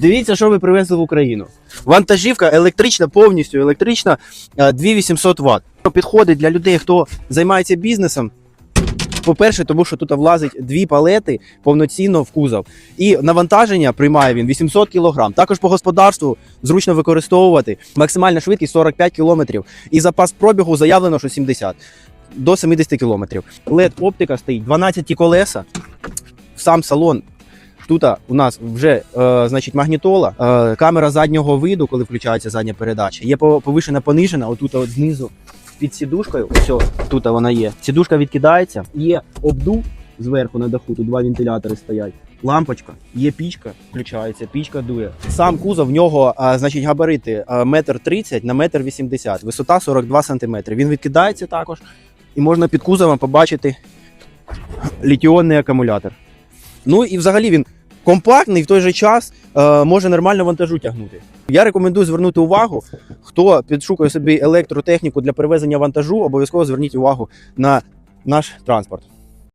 Дивіться, що ви привезли в Україну. Вантажівка електрична, повністю електрична, е, 2800 Вт. Підходить для людей, хто займається бізнесом. По-перше, тому що тут влазить дві палети повноцінно в кузов. І навантаження приймає він 800 кг. Також по господарству зручно використовувати. Максимальна швидкість 45 км. І запас пробігу заявлено, що 70 до 70 км. led оптика стоїть, 12 колеса. Сам салон. Тут у нас вже е, значить магнітола, е, камера заднього виду, коли включається задня передача. Є повишена понижена, отут от знизу під сідушкою. Все, тут вона є. Сідушка відкидається, є обдув зверху на даху, тут два вентилятори стоять. Лампочка, є пічка, включається, пічка дує. Сам кузов в нього, а, значить, габарити метр тридцять на метр вісімдесят, висота 42 сантиметри. Він відкидається також, і можна під кузовом побачити літіонний акумулятор. Ну і взагалі він компактний в той же час е, може нормально вантажу тягнути. Я рекомендую звернути увагу, хто підшукує собі електротехніку для перевезення вантажу, обов'язково зверніть увагу на наш транспорт.